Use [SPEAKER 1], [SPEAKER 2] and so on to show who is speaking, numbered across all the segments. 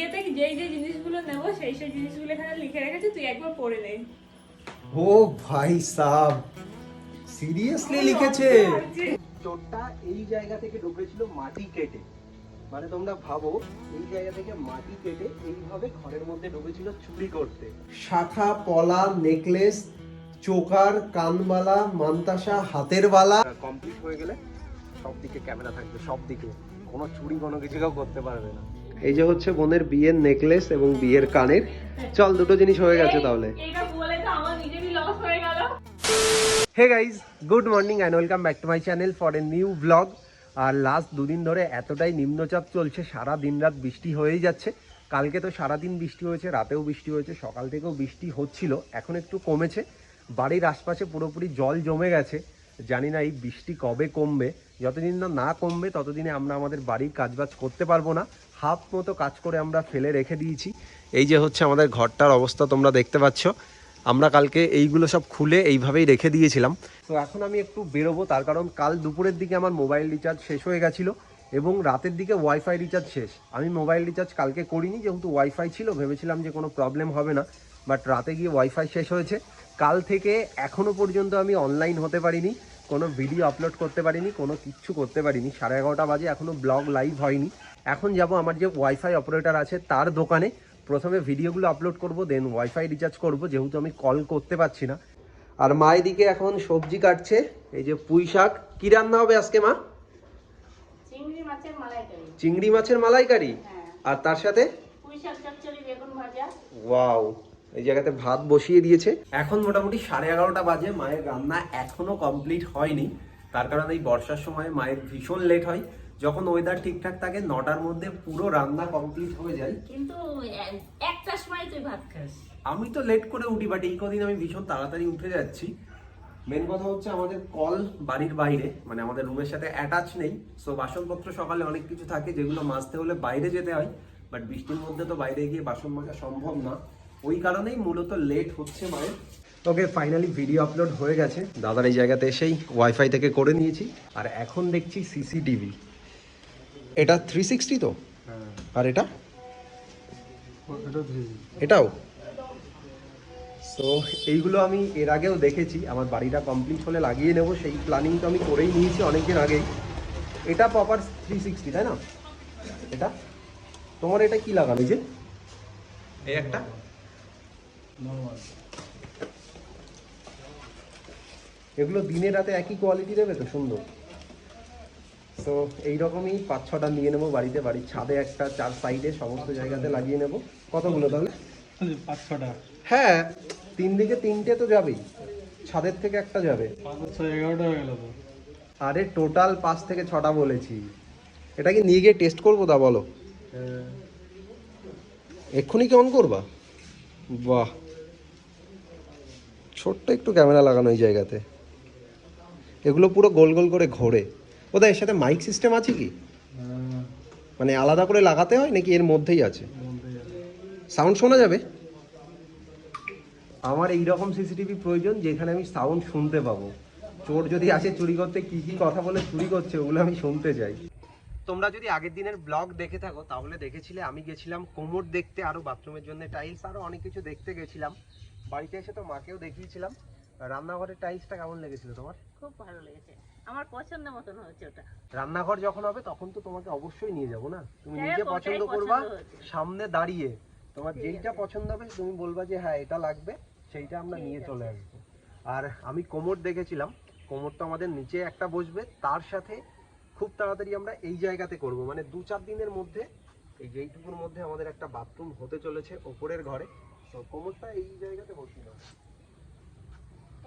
[SPEAKER 1] বিয়েতে যেই যে জিনিসগুলো নেব সেই সেই জিনিসগুলো এখানে লিখে রেখেছি তুই একবার পড়ে নে।
[SPEAKER 2] ও ভাই সাব সিরিয়াসলি লিখেছে? চোরটা এই জায়গা থেকে ঢুকেছিল মাটি কেটে। মানে তোমরা ভাবো এই জায়গা থেকে মাটি কেটে এইভাবে ঘরের মধ্যে ঢুকেছিল চুরি করতে। শাখা পলা নেকলেস চোকার কানবালা মান্তাসা হাতের বালা। কমপ্লিট হয়ে গেলে সব দিকে ক্যামেরা থাকবে সব দিকে কোনো চুরি কোনো কিছু কেউ করতে পারবে না। এই যে হচ্ছে বোনের বিয়ের নেকলেস এবং বিয়ের কানের। চল দুটো জিনিস হয়ে গেছে তাহলে। Hey guys good morning and welcome back to my channel for a new blog R last দুদিন ধরে এতটাই নিম্নচাপ চলছে সারা দিন রাত বৃষ্টি হয়েই যাচ্ছে। কালকে তো সারাদিন বৃষ্টি হয়েছে রাতেও বৃষ্টি হয়েছে সকাল থেকেও বৃষ্টি হচ্ছিল এখন একটু কমেছে। বাড়ির আশপাশে পুরোপুরি জল জমে গেছে জানি না এই বৃষ্টি কবে কমবে। যতদিন না না কমবে ততদিনে আমরা আমাদের বাড়ির কাজবাজ করতে পারব না। হাফ মতো কাজ করে আমরা ফেলে রেখে দিয়েছি। এই যে হচ্ছে আমাদের ঘরটার অবস্থা তোমরা দেখতে পাচ্ছ। আমরা কালকে এইগুলো সব খুলে এইভাবেই রেখে দিয়েছিলাম। তো এখন আমি একটু বেরোবো, তার কারণ কাল দুপুরের দিকে আমার মোবাইল রিচার্জ শেষ হয়ে গেছিল এবং রাতের দিকে ওয়াইফাই রিচার্জ শেষ। আমি মোবাইল রিচার্জ কালকে করিনি, যেহেতু ওয়াইফাই ছিল, ভেবেছিলাম যে কোনো প্রবলেম হবে না, বাট রাতে গিয়ে ওয়াইফাই শেষ হয়েছে। কাল থেকে এখনও পর্যন্ত আমি অনলাইন হতে পারিনি। কোনো ভিডিও আপলোড করতে পারিনি কোনো কিচ্ছু করতে পারিনি। সাড়ে এগারোটা বাজে এখনও ব্লগ লাইভ হয়নি। এখন যাব আমার যে ওয়াইফাই অপারেটর আছে তার দোকানে। প্রথমে ভিডিওগুলো আপলোড করব দেন ওয়াইফাই রিচার্জ করব যেহেতু আমি কল করতে পারছি না। আর মা এদিকে এখন সবজি কাটছে এই যে পুঁই শাক। কি রান্না হবে আজকে মা?
[SPEAKER 1] চিংড়ি মাছের মালাইকারি। হ্যাঁ।
[SPEAKER 2] আর তার সাথে? ওয়াও এই জায়গাতে ভাত বসিয়ে দিয়েছে। এখন মোটামুটি সাড়ে এগারোটা বাজে মায়ের রান্না এখনও কমপ্লিট হয়নি। তার কারণ এই বর্ষার সময় মায়ের ভীষণ লেট হয়। যখন ওয়েদার ঠিকঠাক থাকে নটার মধ্যে পুরো রান্না কমপ্লিট হয়ে যায়।
[SPEAKER 1] কিন্তু এ- একটার সময় তুই ভাত খাস।
[SPEAKER 2] আমি তো লেট করে উঠি বাট এই কদিন আমি ভীষণ তাড়াতাড়ি উঠে যাচ্ছি। মেন কথা হচ্ছে আমাদের কল বাড়ির বাইরে মানে আমাদের রুমের সাথে অ্যাটাচ নেই। সো বাসনপত্র সকালে অনেক কিছু থাকে যেগুলো মাজতে হলে বাইরে যেতে হয়। বাট বৃষ্টির মধ্যে তো বাইরে গিয়ে বাসন মাজা সম্ভব না। ওই কারণেই মূলত লেট হচ্ছে মায়ের। ওকে ফাইনালি ভিডিও আপলোড হয়ে গেছে। দাদার এই জায়গাতে এসেই ওয়াইফাই থেকে করে নিয়েছি। আর এখন দেখছি সিসিটিভি এটা থ্রি সিক্সটি তো? আর এটা? এটাও? সো এইগুলো আমি এর আগেও দেখেছি। আমার বাড়িটা কমপ্লিট হলে লাগিয়ে নেব। সেই প্ল্যানিং তো আমি করেই নিয়েছি অনেকদিন আগেই। এটা প্রপার থ্রি সিক্সটি তাই না? এটা? তোমার এটা কি লাগানো? যে? এই একটা? এগুলো দিনে রাতে একই কোয়ালিটি দেবে তো? সুন্দর। তো এইরকমই পাঁচ ছটা নিয়ে নেব বাড়িতে। বাড়ির ছাদে একটা চার সাইডে সমস্ত জায়গাতে লাগিয়ে নেব। কতগুলো তাহলে?
[SPEAKER 3] পাঁচ ছটা।
[SPEAKER 2] হ্যাঁ তিন দিকে তিনটে তো যাবেই। ছাদের থেকে একটা যাবে।
[SPEAKER 3] হয়ে
[SPEAKER 2] আরে টোটাল পাঁচ থেকে ছটা বলেছি। এটা কি নিয়ে গিয়ে টেস্ট করব তা বলো? এক্ষুনি কি অন করবা? বাহ। ছোট্ট একটু ক্যামেরা লাগানো এই জায়গাতে। এগুলো পুরো গোল গোল করে ঘোরে। ওদা এর সাথে মাইক সিস্টেম আছে কি? মানে আলাদা করে লাগাতে হয় নাকি এর মধ্যেই আছে? সাউন্ড শোনা যাবে? আমার এই রকম সিসিটিভি প্রয়োজন যেখানে আমি সাউন্ড শুনতে পাবো। চোর যদি আসে চুরি করতে কি কি কথা বলে চুরি করছে ওগুলো আমি শুনতে চাই। তোমরা যদি আগের দিনের ব্লগ দেখে থাকো, তাহলে দেখেছিলে আমি গেছিলাম কোমর দেখতে আরও বাথরুমের জন্য টাইলস আরও অনেক কিছু দেখতে গেছিলাম। বাড়িতে এসে তো মাকেও দেখিয়েছিলাম। রান্নাঘরের টাইলসটা কেমন লেগেছিল তোমার?
[SPEAKER 1] খুব ভালো লেগেছে। আমার পছন্দ মতন হয়েছে ওটা।
[SPEAKER 2] রান্নাঘর যখন হবে তখন তো তোমাকে অবশ্যই নিয়ে যাব না? তুমি নিজে পছন্দ
[SPEAKER 1] পছন্দ
[SPEAKER 2] করবা সামনে দাঁড়িয়ে। তোমার যেইটা পছন্দ হবে তুমি বলবা যে হ্যাঁ এটা লাগবে সেইটা আমরা নিয়ে চলে আসব। আর আমি কোমর দেখেছিলাম কোমর তো আমাদের নিচে একটা বসবে তার সাথে খুব তাড়াতাড়ি আমরা এই জায়গাতে করব। মানে দু চার দিনের মধ্যে এই যেইটুকুর মধ্যে আমাদের একটা বাথরুম হতে চলেছে ওপরের ঘরে। তো কোমরটা এই জায়গাতে বসিয়ে দাও।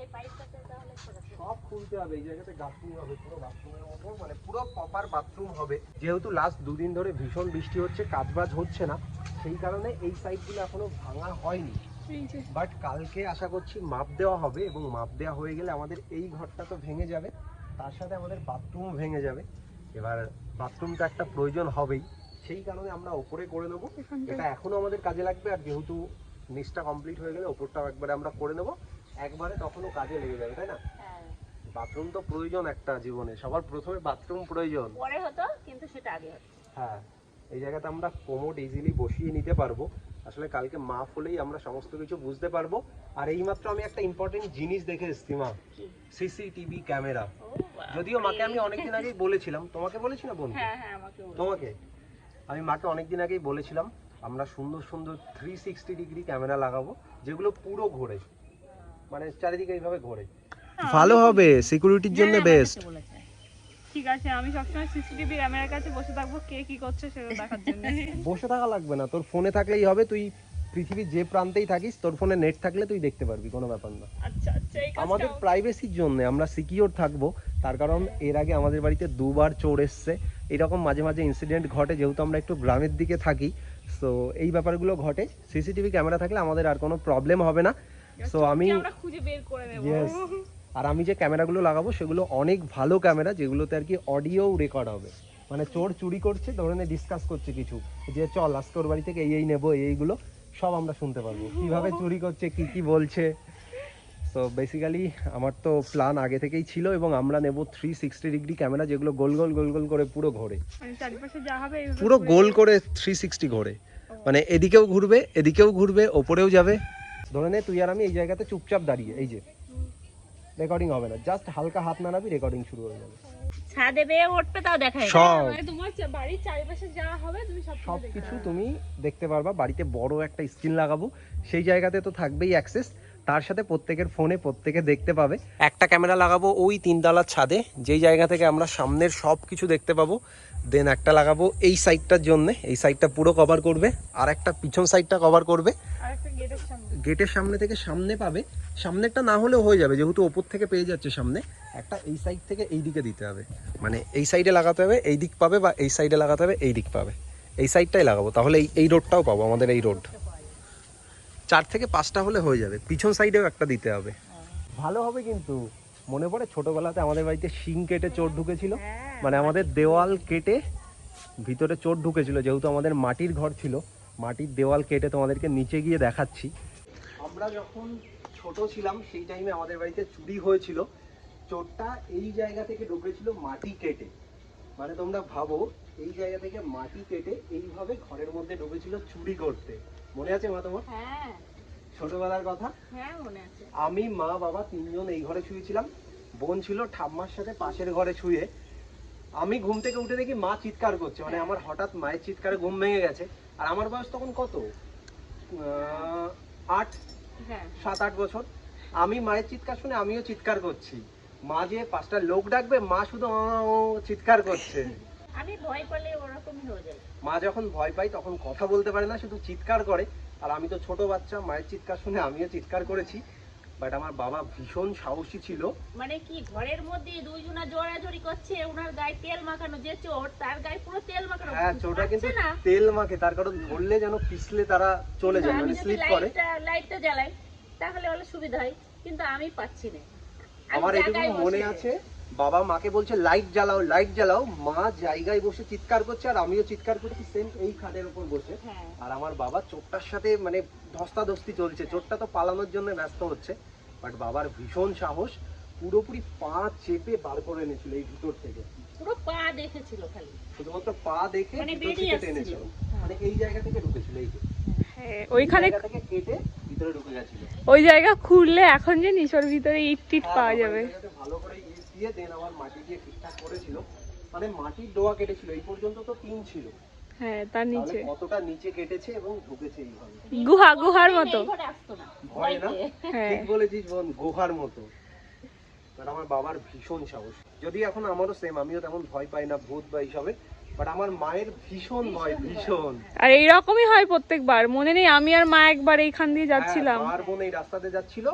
[SPEAKER 1] এই পাইপটাতে তাহলে ছোট ছোট।
[SPEAKER 2] সব খুলতে হবে এই জায়গাতে বাথরুম হবে পুরো বাথরুমের মতো মানে পুরো প্রপার বাথরুম হবে। যেহেতু লাস্ট দুদিন ধরে ভীষণ বৃষ্টি হচ্ছে কাজবাজ হচ্ছে না সেই কারণে এই সাইডগুলো এখনও ভাঙা হয়নি। বাট কালকে আশা করছি মাপ দেওয়া হবে এবং মাপ দেওয়া হয়ে গেলে আমাদের এই ঘরটা তো ভেঙে যাবে তার সাথে আমাদের বাথরুম ভেঙে যাবে। এবার বাথরুমটা একটা প্রয়োজন হবেই সেই কারণে আমরা ওপরে করে নেব এটা এখনও আমাদের কাজে লাগবে আর যেহেতু নিচটা কমপ্লিট হয়ে গেলে ওপরটাও একবারে আমরা করে নেব। একবারে তখনও কাজে লেগে যাবে তাই না?
[SPEAKER 1] হ্যাঁ।
[SPEAKER 2] বাথরুম তো প্রয়োজন একটা জীবনে সবার প্রথমে বাথরুম প্রয়োজন।
[SPEAKER 1] পরে হতো কিন্তু সেটা আগে
[SPEAKER 2] হ্যাঁ এই জায়গাতে আমরা কোমোড ইজিলি বসিয়ে নিতে পারব। আসলে কালকে মাফ হলেই আমরা সমস্ত কিছু বুঝতে পারব। আর এইমাত্র আমি একটা ইম্পর্টেন্ট জিনিস দেখে এসছি মা। সিসিটিভি ক্যামেরা যদিও মাকে আমি অনেকদিন আগেই বলেছিলাম। তোমাকে বলেছি না বন্ধু?
[SPEAKER 1] হ্যাঁ হ্যাঁ।
[SPEAKER 2] তোমাকে? আমি মাকে অনেকদিন আগেই বলেছিলাম আমরা সুন্দর সুন্দর থ্রি সিক্সটি ডিগ্রি ক্যামেরা লাগাবো যেগুলো পুরো ঘোরে। মানে চারিদিকে এইভাবে ঘোরে। ভালো হবে সিকিউরিটির জন্য
[SPEAKER 1] হ্যাঁ,
[SPEAKER 2] বেস্ট
[SPEAKER 1] ঠিক আছে আমি সবসময় সিসিটিভি ক্যামেরার কাছে বসে থাকব কে কি করছে সেটা দেখার জন্য।
[SPEAKER 2] বসে থাকা লাগবে না তোর ফোনে থাকলেই হবে তুই পৃথিবীর যে প্রান্তেই থাকিস তোর ফোনে নেট থাকলে তুই দেখতে পারবি কোনো ব্যাপার না।
[SPEAKER 1] আচ্ছা আচ্ছা
[SPEAKER 2] আমাদের প্রাইভেসির জন্য আমরা সিকিওর থাকব তার কারণ এর আগে আমাদের বাড়িতে দুবার চোর এসছে। এরকম মাঝে মাঝে ইনসিডেন্ট ঘটে যেহেতু আমরা একটু গ্রামের দিকে থাকি সো এই ব্যাপারগুলো ঘটে। সিসিটিভি ক্যামেরা থাকলে আমাদের আর কোনো প্রবলেম হবে না। সো আমি
[SPEAKER 1] খুঁজে বের করে নেব।
[SPEAKER 2] আর আমি যে ক্যামেরাগুলো লাগাবো সেগুলো অনেক ভালো ক্যামেরা যেগুলোতে আর কি অডিও রেকর্ড হবে। মানে চোর চুরি করছে ধরে ডিসকাস করছে কিছু। যে চল আজকে ওর বাড়ি থেকে এই এই নেব এই এইগুলো সব আমরা শুনতে পারব। কীভাবে চুরি করছে কি কি বলছে? তো বেসিক্যালি আমার তো প্ল্যান আগে থেকেই ছিল এবং আমরা নেব থ্রি সিক্সটি ডিগ্রি ক্যামেরা যেগুলো গোল গোল গোল গোল করে পুরো ঘোরে।
[SPEAKER 1] মানে
[SPEAKER 2] পুরো গোল করে থ্রি সিক্সটি ঘোরে। মানে এদিকেও ঘুরবে এদিকেও ঘুরবে ওপরেও যাবে। ধরে নে তুই আর আমি এই জায়গাতে চুপচাপ দাঁড়িয়ে এই যে। রেকর্ডিং হবে না জাস্ট হালকা হাত নাড়াবি রেকর্ডিং শুরু হয়ে যাবে।
[SPEAKER 4] ছাদে বেয়ে উঠবে তাও দেখাই
[SPEAKER 2] সব।
[SPEAKER 1] মানে তোমার বাড়ির চারিপাশে যা হবে তুমি সব
[SPEAKER 2] সব তুমি দেখতে পারবা বাড়িতে বড় একটা স্ক্রিন লাগাবো। সেই জায়গাতে তো থাকবেই অ্যাক্সেস তার সাথে প্রত্যেকের ফোনে প্রত্যেকে দেখতে পাবে। একটা ক্যামেরা লাগাবো ওই তিনতলার ছাদে যেই জায়গা থেকে আমরা সামনের সব কিছু দেখতে পাবো দেন একটা লাগাবো এই সাইডটার জন্য এই সাইডটা পুরো কভার করবে আর একটা পিছন সাইডটা কভার করবে।
[SPEAKER 1] একটা গেটের সামনে।
[SPEAKER 2] গেটের সামনে থেকে সামনে পাবে। সামনেরটা না হলেও হয়ে যাবে যেহেতু ওপর থেকে পেয়ে যাচ্ছে সামনে একটা এই সাইড থেকে এই দিকে দিতে হবে। মানে এই সাইডে লাগাতে হবে এই দিক পাবে বা এই সাইডে লাগাতে হবে এই দিক পাবে। এই সাইডটাই লাগাবো তাহলে এই এই রোডটাও পাবো আমাদের এই রোড চার থেকে পাঁচটা হলে হয়ে যাবে। পিছন সাইডেও একটা দিতে হবে। ভালো হবে কিন্তু মনে পড়ে ছোটবেলাতে আমাদের বাড়িতে শিং কেটে চোর ঢুকেছিল। মানে আমাদের দেওয়াল কেটে ভিতরে চোর ঢুকেছিল যেহেতু আমাদের মাটির ঘর ছিল মাটির দেওয়াল কেটে তোমাদেরকে নিচে গিয়ে দেখাচ্ছি। আমরা যখন ছোট ছিলাম সেই টাইমে আমাদের বাড়িতে চুরি হয়েছিল। চোরটা এই জায়গা থেকে ঢুকেছিল মাটি কেটে। মানে তোমরা ভাবো এই জায়গা থেকে মাটি কেটে এইভাবে ঘরের মধ্যে ঢুকেছিল চুরি করতে। মনে আছে মা তোমার?
[SPEAKER 4] হ্যাঁ।
[SPEAKER 2] ছোটবেলার কথা?
[SPEAKER 4] হ্যাঁ মনে আছে।
[SPEAKER 2] আমি মা বাবা তিনজন এই ঘরে শুয়েছিলাম। বোন ছিল ঠাম্মার সাথে পাশের ঘরে শুয়ে। আমি ঘুম থেকে উঠে দেখি মা চিৎকার করছে। মানে আমার হঠাৎ মায়ের চিৎকারে ঘুম ভেঙে গেছে। আর আমার বয়স তখন কত? আট
[SPEAKER 4] হ্যাঁ।
[SPEAKER 2] সাত আট বছর। আমি মায়ের চিৎকার শুনে আমিও চিৎকার করছি। মা যে পাঁচটা লোক ডাকবে মা শুধু চিৎকার করছে।
[SPEAKER 4] আমি ভয় পেলে ওরকমই হয়ে যায়।
[SPEAKER 2] মা যখন ভয় পাই তখন কথা বলতে পারে না শুধু চিৎকার করে। আর আমি তো ছোট বাচ্চা মায়ের চিৎকার শুনে আমিও চিৎকার করেছি। বাট আমার বাবা ভীষণ সাহসী ছিল।
[SPEAKER 4] মানে কি ঘরের মধ্যে দুইজনা জোরাজোরি করছে ওনার গায়ে তেল মাখানো যে চোর তার গায়ে পুরো তেল মাখানো।
[SPEAKER 2] হ্যাঁ চোরটা কিন্তু তেল মাখে তার কারণ ধরলে যেন পিছলে তারা চলে যায় মানে স্লিপ করে।
[SPEAKER 4] লাইটটা জ্বালাই তাহলে হলে সুবিধা হয় কিন্তু আমি পাচ্ছি না।
[SPEAKER 2] আমার এটুকু মনে আছে বাবা মাকে বলছে লাইট জ্বালাও লাইট জ্বালাও। মা জায়গায় বসে চিৎকার করছে আর আমিও চিৎকার করছি সেম এই খাটের উপর বসে।
[SPEAKER 4] হ্যাঁ।
[SPEAKER 2] আর আমার বাবা চোরটার সাথে মানে ধস্তাধস্তি চলছে চোরটা তো পালানোর জন্য ব্যস্ত হচ্ছে। বাট বাবার ভীষণ সাহস পুরোপুরি পা চেপে বার করে এনেছিল এই ভিতর থেকে।
[SPEAKER 4] পুরো পা দেখেছিল খালি।
[SPEAKER 2] শুধুমাত্র পা দেখে
[SPEAKER 4] মানে বেরিয়ে আসছিল।
[SPEAKER 2] মানে এই জায়গা থেকে ঢুকেছিল এই যে।
[SPEAKER 1] হ্যাঁ, ওইখানে
[SPEAKER 2] থেকে কেটে
[SPEAKER 1] ওই জায়গা খুললে এখন জানিস ওর ভিতরে ইট টিট
[SPEAKER 2] হ্যাঁ,
[SPEAKER 1] পাওয়া যাবে।
[SPEAKER 2] ভালো করে ইট দিয়ে দেন আবার মাটি দিয়ে ঠিকঠাক করেছিল। মানে মাটির ডোয়া কেটেছিল এই পর্যন্ত তো তিন ছিল।
[SPEAKER 1] হ্যাঁ তার নিচে।
[SPEAKER 2] কতটা নিচে কেটেছে এবং ঢুকেছে এইভাবে?
[SPEAKER 1] গুহা গুহার মতো।
[SPEAKER 2] ভয় না?
[SPEAKER 1] হ্যাঁ।
[SPEAKER 2] ঠিক বলেছিস বোন গুহার মতো। আমার বাবার ভীষণ সাহস। যদি এখন আমারও সেম আমিও তেমন ভয় পাই না ভূত বা এইসবে। বাট আমার মায়ের ভীষণ ভয় ভীষণ।
[SPEAKER 1] আর এইরকমই হয় প্রত্যেকবার। মনে নেই আমি আর মা একবার এইখান দিয়ে যাচ্ছিলাম।
[SPEAKER 2] হ্যাঁ, মার বোন এই রাস্তাতে যাচ্ছিল।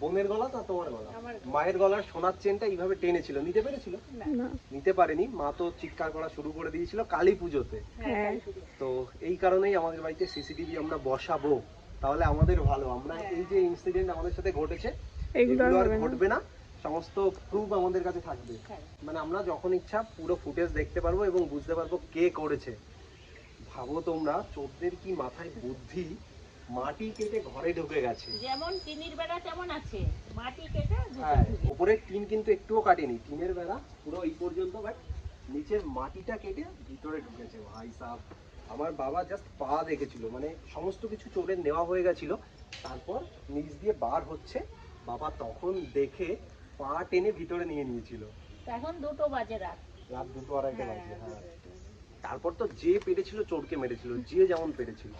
[SPEAKER 2] বোনের গলা তা তোমার গলা। মায়ের গলার সোনার চেনটা এইভাবে টেনেছিল। নিতে পেরেছিল? নিতে পারেনি। মা তো চিৎকার করা শুরু করে দিয়েছিল কালী পুজোতে।
[SPEAKER 1] হ্যাঁ
[SPEAKER 2] তো এই কারণেই আমাদের বাড়িতে সিসিটিভি আমরা বসাবো। তাহলে আমাদের ভালো। আমরা এই যে ইনসিডেন্ট আমাদের সাথে ঘটেছে
[SPEAKER 1] এগুলো আর
[SPEAKER 2] আর। ঘটবে না। সমস্ত প্রুফ আমাদের কাছে থাকবে। মানে আমরা যখন ইচ্ছা পুরো ফুটেজ দেখতে পারব এবং বুঝতে পারব কে করেছে। ভাবো তোমরা চোরদের কি মাথায় বুদ্ধি? মাটি কেটে ঘরে ঢুকে গেছে।
[SPEAKER 4] যেমন টিনির বেড়া তেমন আছে। মাটি কেটে
[SPEAKER 2] হ্যাঁ উপরের টিন কিন্তু একটুও কাটেনি। টিনের বেলা পুরো এই পর্যন্ত বাট নিচের মাটিটা কেটে ভিতরে ঢুকেছে। ভাই সাহ আমার বাবা জাস্ট পা দেখেছিল। মানে সমস্ত কিছু চোরের নেওয়া হয়ে গেছিল। তারপর নিচ দিয়ে বার হচ্ছে। বাবা তখন দেখে পা টেনে ভিতরে নিয়ে নিয়েছিল।
[SPEAKER 4] এখন দুটো বাজে রাত।
[SPEAKER 2] রাত দুটো আড়াইটে বাজে হ্যাঁ। তারপর তো যে পেরেছিল চোরকে মেরেছিল যে যেমন পেরেছিল।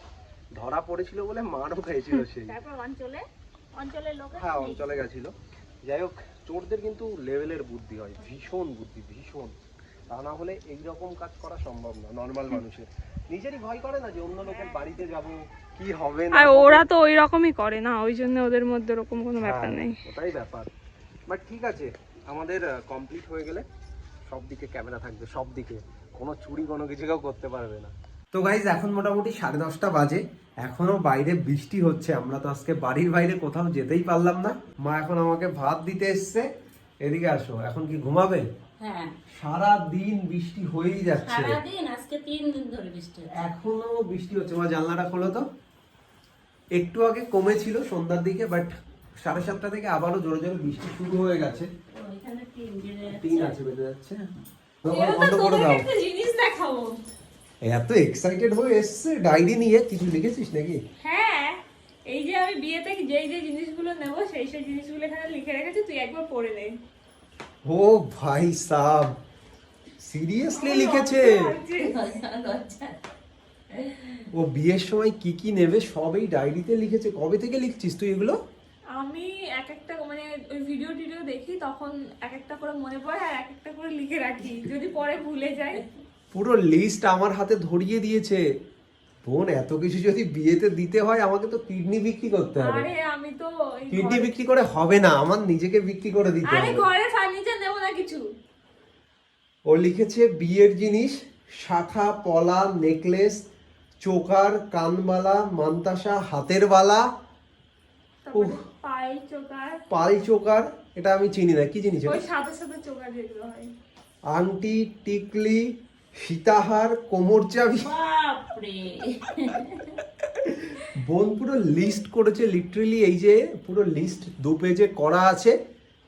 [SPEAKER 2] ধরা পড়েছিল বলে মারও খেয়েছিল সেই
[SPEAKER 4] তারপর অঞ্চলে? অঞ্চলের লোক
[SPEAKER 2] হ্যাঁ অঞ্চলে গেছিল। যাই হোক চোরদের কিন্তু লেভেলের বুদ্ধি হয় ভীষণ বুদ্ধি ভীষণ। তা না হলে এইরকম কাজ করা সম্ভব না নর্মাল মানুষের। নিজেরই ভয় করে না যে অন্য লোকের বাড়িতে যাব কি হবে না
[SPEAKER 1] আর
[SPEAKER 2] হবে।
[SPEAKER 1] ওরা তো ওই রকমই করে না ওই জন্য ওদের মধ্যে ওরকম কোনো ব্যাপার
[SPEAKER 2] হ্যাঁ,
[SPEAKER 1] নেই।
[SPEAKER 2] ওটাই ব্যাপার। বাট ঠিক আছে আমাদের কমপ্লিট হয়ে গেলে সব দিকে ক্যামেরা থাকবে সব দিকে। কোনো চুরি কোনো কিছু কেউ করতে পারবে না। তো গাইজ এখন মোটামুটি সাড়ে দশটা বাজে। এখনও বাইরে বৃষ্টি হচ্ছে। আমরা তো আজকে বাড়ির বাইরে কোথাও যেতেই পারলাম না। মা এখন আমাকে ভাত দিতে এসছে। এদিকে আসো এখন কি ঘুমাবে?
[SPEAKER 4] হ্যাঁ।
[SPEAKER 2] সারা দিন বৃষ্টি হয়েই যাচ্ছে।
[SPEAKER 4] সারাদিন আজকে তিন দিন ধরে বৃষ্টি
[SPEAKER 2] এখনও বৃষ্টি হচ্ছে। মা জানলাটা খোলো তো। একটু আগে কমেছিল সন্ধ্যার দিকে বাট সাড়ে সাতটা থেকে আবারও জোরে জোরে বৃষ্টি শুরু হয়ে গেছে।
[SPEAKER 4] তিন
[SPEAKER 2] আছে। বেঁধে যাচ্ছে। বন্ধ করে দাও।
[SPEAKER 1] জিনিস দেখাবো।
[SPEAKER 2] এত এক্সাইটেড হয়ে এসছে ডায়েরি নিয়ে? কিছু লিখেছিস নাকি?
[SPEAKER 1] হ্যাঁ এই যে আমি বিয়েতে যেই যে জিনিসগুলো নেব সেই সেই জিনিসগুলো এখানে লিখে রেখেছি তুই একবার পড়ে নে।
[SPEAKER 2] ও ভাই সাব সিরিয়াসলি লিখেছে? ও বিয়ের সময় কি কি নেবে সবই ডায়েরিতে লিখেছে। কবে থেকে লিখছিস তুই এগুলো?
[SPEAKER 1] আমি এক একটা মানে ওই ভিডিও টিডিও দেখি তখন এক একটা করে মনে পড়ে আর এক একটা করে লিখে রাখি যদি পরে ভুলে যাই।
[SPEAKER 2] পুরো লিস্ট আমার হাতে ধরিয়ে দিয়েছে। বোন এত কিছু যদি বিয়েতে দিতে হয় আমাকে তো কিডনি বিক্রি করতে হবে।
[SPEAKER 1] আরে আমি তো
[SPEAKER 2] কিডনি বিক্রি করে হবে না আমার নিজেকে বিক্রি করে দিতে
[SPEAKER 1] আরে
[SPEAKER 2] হবে।
[SPEAKER 1] ঘরে ফার্নিচার নেব না কিছু।
[SPEAKER 2] ও লিখেছে বিয়ের জিনিস শাখা পলা নেকলেস চোকার কানবালা মান্তাসা হাতের বালা। উফ।
[SPEAKER 1] পাই চোকার।
[SPEAKER 2] এটা আমি চিনি না কি জিনিস
[SPEAKER 1] ওই সাথে সাথে চোকার যেগুলো হয়।
[SPEAKER 2] আংটি টিকলি সীতাহার কোমর চাবি। বোন পুরো লিস্ট করেছে লিটারেলি এই যে পুরো লিস্ট দু পেজে করা আছে।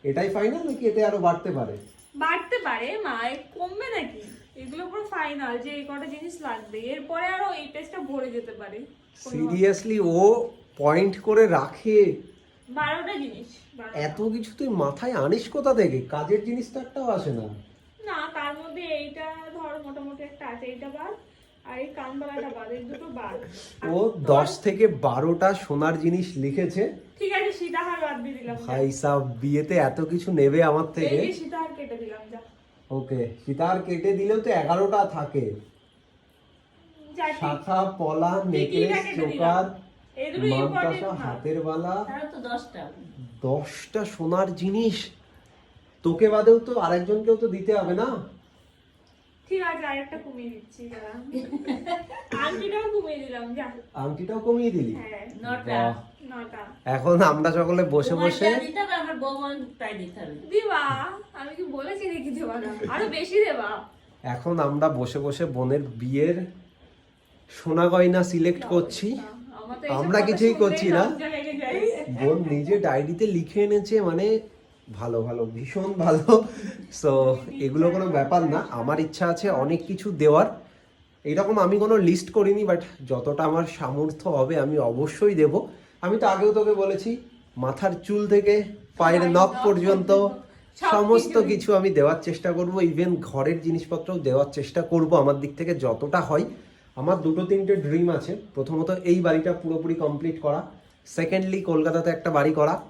[SPEAKER 2] এটাই ফাইনাল নাকি এতে আরও বাড়তে পারে?
[SPEAKER 1] বাড়তে পারে মা কমবে নাকি? এগুলো পুরো ফাইনাল যে এই কটা জিনিস লাগবে। এরপরে আরও এই পেজটা ভরে যেতে পারে।
[SPEAKER 2] সিরিয়াসলি ও পয়েন্ট করে রাখে।
[SPEAKER 1] বারোটা জিনিস
[SPEAKER 2] এত কিছু তুই মাথায় আনিস কোথা থেকে? কাজের জিনিস তো একটাও আসে না।
[SPEAKER 1] না তার মধ্যে এইটা ধর মোটামুটি একটা আছে এইটা বাদ আর এই কানবালাটা বাদ এই দুটো বাদ।
[SPEAKER 2] ও দশ থেকে বারোটা সোনার জিনিস লিখেছে।
[SPEAKER 1] ঠিক আছে সীতাহার বাদ দিয়ে দিলাম
[SPEAKER 2] ভাই সাহ বিয়েতে এত কিছু নেবে আমার থেকে?
[SPEAKER 1] যে সীতাহার কেটে দিলাম যা।
[SPEAKER 2] ওকে সীতার কেটে দিলেও তো এগারোটা থাকে। শাখা পলা নেকলেস চোকার হাতের বালা।
[SPEAKER 4] দশটা।
[SPEAKER 2] সোনার জিনিস। তোকে বাদেও তো আরেকজনকেও তো দিতে হবে না?
[SPEAKER 1] ঠিক আছে আরেকটা কমিয়ে দিচ্ছি আংটিটাও কমিয়ে দিলাম যা।
[SPEAKER 2] আংটিটাও কমিয়ে দিলি?
[SPEAKER 1] হ্যাঁ
[SPEAKER 4] নটা
[SPEAKER 1] নটা।
[SPEAKER 2] এখন আমরা সকলে বসে বসে
[SPEAKER 4] যা দিতে হবে আমার বৌমার তাই দিতে হবে।
[SPEAKER 1] দিবা? আমি কি বলেছি নাকি দেবা না আরও বেশি দেবা?
[SPEAKER 2] এখন আমরা বসে বসে বোনের বিয়ের সোনা গয়না সিলেক্ট করছি।
[SPEAKER 1] আমার
[SPEAKER 2] কিছুই করছি না। বোন নিজে ডায়েরিতে লিখে এনেছে মানে ভালো ভালো ভীষণ ভালো। সো এগুলো কোনো ব্যাপার না। আমার ইচ্ছা আছে অনেক কিছু দেওয়ার। এইরকম আমি কোনো লিস্ট করিনি বাট যতটা আমার সামর্থ্য হবে আমি অবশ্যই দেব। আমি তো আগেও তোকে বলেছি মাথার চুল থেকে পায়ের নখ পর্যন্ত সমস্ত কিছু আমি দেওয়ার চেষ্টা করব। ইভেন ঘরের জিনিসপত্রও দেওয়ার চেষ্টা করব। আমার দিক থেকে যতটা হয় আমার দুটো তিনটে ড্রিম আছে। প্রথমত এই বাড়িটা পুরোপুরি কমপ্লিট করা। সেকেন্ডলি কলকাতাতে একটা বাড়ি করা।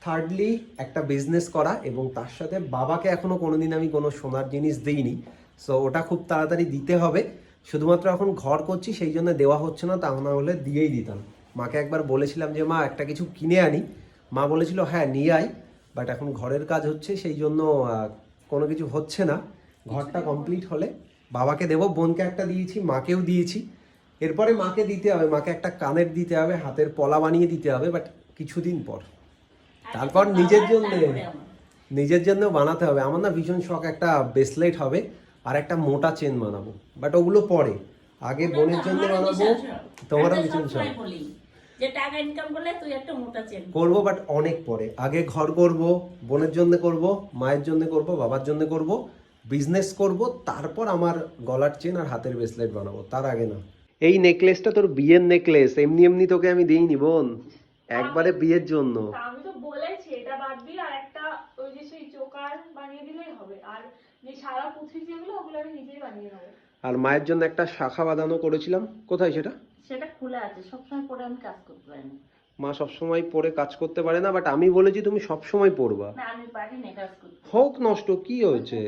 [SPEAKER 2] থার্ডলি একটা বিজনেস করা এবং তার সাথে বাবাকে এখনও কোনোদিন আমি কোনো সোনার জিনিস দিইনি। সো ওটা খুব তাড়াতাড়ি দিতে হবে। শুধুমাত্র এখন ঘর করছি, সেই জন্য দেওয়া হচ্ছে না তা না হলে দিয়েই দিতাম। মাকে একবার বলেছিলাম যে, মা, একটা কিছু কিনে আনি। মা বলেছিল হ্যাঁ নিয়ে আয়। বাট এখন ঘরের কাজ হচ্ছে, সেই জন্য কোনো কিছু হচ্ছে না। ঘরটা কমপ্লিট হলে বাবাকে দেবো বোনকে একটা দিয়েছি মাকেও দিয়েছি। এরপরে মাকে দিতে হবে মাকে একটা কানের দিতে হবে হাতের পলা বানিয়ে দিতে হবে বাট কিছুদিন পর। তারপর নিজের জন্য নিজের জন্য বানাতে হবে। আমার না ভীষণ শখ একটা ব্রেসলেট হবে আর একটা মোটা চেন বানাবো। বাট ওগুলো পরে। আগে বোনের জন্য বানাবো তোমারও ভীষণ শখ। করব বাট অনেক পরে। আগে ঘর করব বোনের জন্য করব মায়ের জন্য করব বাবার জন্য করব বিজনেস করব তারপর আমার গলার চেন আর হাতের ব্রেসলেট বানাবো তার আগে না। এই নেকলেসটা তোর বিয়ের নেকলেস এমনি এমনি তোকে আমি দিইনি বোন। একবারে বিয়ের জন্য।
[SPEAKER 1] আমি তো বলেছি এটা বাদ দিয়ে আর একটা ওই যে সেই চোকার বানিয়ে দিলেই হবে। আর যে সারা পুঁথি যেগুলো ওগুলো আমি নিজেই বানিয়ে নেব।
[SPEAKER 2] আর মায়ের জন্য একটা শাখা বাঁধানো করেছিলাম। কোথায় সেটা?
[SPEAKER 4] সেটা খোলা আছে সবসময় পরে আমি কাজ করতে পারি না
[SPEAKER 2] মা সবসময় পরে কাজ করতে পারে না বাট আমি বলেছি তুমি সবসময় পরবা।
[SPEAKER 4] না আমি পারি না কাজ করতে।
[SPEAKER 2] হোক নষ্ট কি হয়েছে?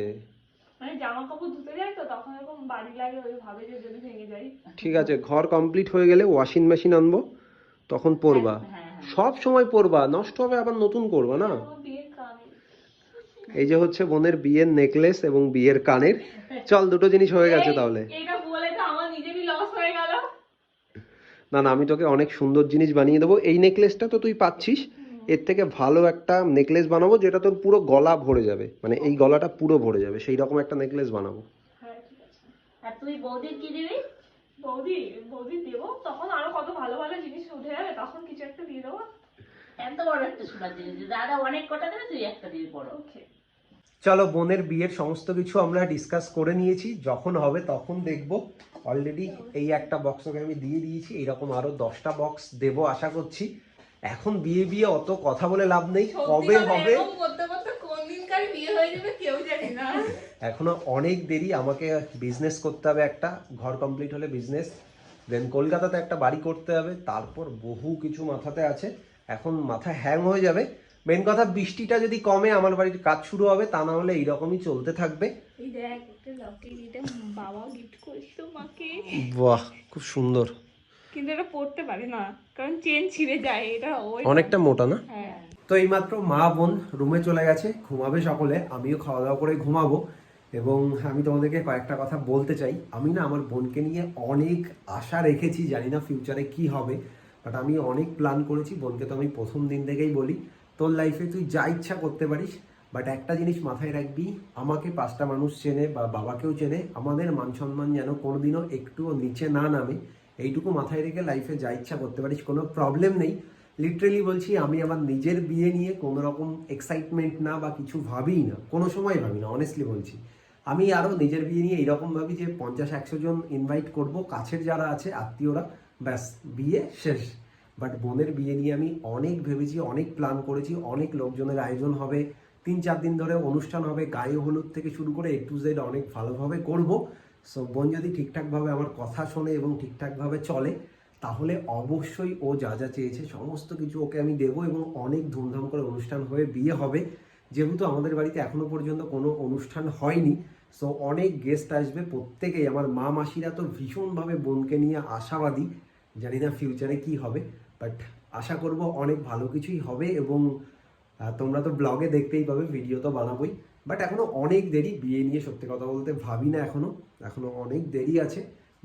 [SPEAKER 1] মানে জামা কাপড় ধুতে তো তখন এরকম বাড়ি লাগে ওই ভাবে যে যদি ভেঙে যায়
[SPEAKER 2] ঠিক আছে ঘর কমপ্লিট হয়ে গেলে ওয়াশিং মেশিন আনব তখন পরবা।
[SPEAKER 4] হ্যাঁ হ্যাঁ
[SPEAKER 2] সব সময় পরবা নষ্ট হবে আবার নতুন করবা না? এই যে হচ্ছে বোনের বিয়ের নেকলেস এবং বিয়ের কানের। চল দুটো জিনিস হয়ে গেছে তাহলে।
[SPEAKER 1] হয়ে
[SPEAKER 2] না না আমি তোকে অনেক সুন্দর জিনিস বানিয়ে দেবো। এই নেকলেসটা তো তুই পাচ্ছিস। এর থেকে ভালো একটা নেকলেস বানাবো যেটা তোর পুরো গলা ভরে যাবে। মানে এই গলাটা পুরো ভরে যাবে সেই রকম একটা নেকলেস বানাবো।
[SPEAKER 1] হ্যাঁ ঠিক আছে।
[SPEAKER 4] আর তুই বৌদির কি দিবি?
[SPEAKER 1] বৌদি বৌদি দেবো তখন আরও কত ভালো ভালো জিনিস উঠে যাবে তখন কিছু একটা দিয়ে দেবো।
[SPEAKER 4] এত বড় একটা সোনার জিনিস। দাদা অনেক কটা দেবে তুই একটা দিবি বড়
[SPEAKER 1] ওকে।
[SPEAKER 2] চলো বোনের বিয়ের সমস্ত কিছু আমরা ডিসকাস করে নিয়েছি। যখন হবে তখন দেখব। অলরেডি এই একটা বক্স ওকে আমি দিয়ে দিয়েছি। এইরকম আরও দশটা বক্স দেবো আশা করছি। এখন বিয়ে বিয়ে অত কথা বলে লাভ নেই। কবে হবে?
[SPEAKER 1] করতে করতে কোন দিনকার বিয়ে হয়ে যাবে কেউ জানি না।
[SPEAKER 2] এখনও অনেক দেরি আমাকে বিজনেস করতে হবে একটা ঘর কমপ্লিট হলে বিজনেস দেন কলকাতাতে একটা বাড়ি করতে হবে তারপর বহু কিছু মাথাতে আছে এখন মাথা হ্যাং হয়ে যাবে। মেন কথা বৃষ্টিটা যদি কমে আমার বাড়ির কাজ শুরু হবে তা না হলে এইরকমই চলতে থাকবে।
[SPEAKER 1] এই দেখ একটা লকেট এটা বাবা গিফট করেছিল মাকে।
[SPEAKER 2] বাহ খুব সুন্দর।
[SPEAKER 1] কিন্তু এটা পড়তে পারে না কারণ চেন ছিঁড়ে যায় এটা
[SPEAKER 2] অনেকটা মোটা না?
[SPEAKER 1] হ্যাঁ।
[SPEAKER 2] তো এইমাত্র মা বোন রুমে চলে গেছে ঘুমাবে সকলে আমিও খাওয়া দাওয়া করে ঘুমাবো। এবং আমি তোমাদেরকে কয়েকটা কথা বলতে চাই। আমি না আমার বোনকে নিয়ে অনেক আশা রেখেছি জানি না ফিউচারে কি হবে বাট আমি অনেক প্ল্যান করেছি বোনকে তো আমি প্রথম দিন থেকেই বলি তোর লাইফে তুই যা ইচ্ছা করতে পারিস বাট একটা জিনিস মাথায় রাখবি আমাকে পাঁচটা মানুষ চেনে বা বাবাকেও চেনে আমাদের মান সম্মান যেন কোনোদিনও একটুও নিচে না নামে এইটুকু মাথায় রেখে লাইফে যা ইচ্ছা করতে পারিস, কোনো প্রবলেম নেই। লিটারেলি বলছি, আমি আমার নিজের বিয়ে নিয়ে কোনো রকম এক্সাইটমেন্ট না বা কিছু ভাবিই না, কোনো সময় ভাবি না অনেস্টলি বলছি। আমি আরও নিজের বিয়ে নিয়ে এইরকম ভাবি যে পঞ্চাশ, একশো জন ইনভাইট করব, কাছের যারা আছে, আত্মীয়রা, ব্যাস, বিয়ে শেষ। বাট বোনের বিয়ে নিয়ে আমি অনেক ভেবেছি, অনেক প্ল্যান করেছি, অনেক লোকজনের আয়োজন হবে, তিন চার দিন ধরে অনুষ্ঠান হবে, গায়ে হলুদ থেকে শুরু করে এ টু জেড অনেক ভালোভাবে করব। সো বোন যদি ঠিকঠাকভাবে আমার কথা শোনে এবং ঠিকঠাকভাবে চলে, তাহলে অবশ্যই ও যা যা চেয়েছে, সমস্ত কিছু ওকে আমি দেবো এবং অনেক ধুমধাম করে অনুষ্ঠান হয়ে বিয়ে হবে। যেহেতু আমাদের বাড়িতে এখনও পর্যন্ত কোনো অনুষ্ঠান হয়নি সো অনেক গেস্ট আসবে। প্রত্যেকেই, আমার মা মাসিরা তো ভীষণভাবে বোনকে নিয়ে আশাবাদী। জানি না ফিউচারে কি হবে বাট আশা করব অনেক ভালো কিছুই হবে এবং তোমরা তো ব্লগে দেখতেই পাবে ভিডিও তো বানাবোই। বাট এখনও অনেক দেরি, বিয়ে নিয়ে সত্যি কথা বলতে ভাবি না এখনও এখনও অনেক দেরি আছে।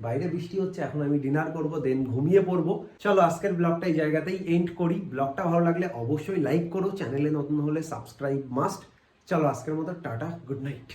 [SPEAKER 2] বাইরে বৃষ্টি হচ্ছে, এখন আমি ডিনার করব দেন ঘুমিয়ে পড়ব। চলো, আজকের ব্লগটা এই জায়গাতেই এন্ড করি। ব্লগটা ভালো লাগলে অবশ্যই লাইক করো। চ্যানেলে নতুন হলে সাবস্ক্রাইব মাস্ট চলো, আজকের মতো টাটা গুড নাইট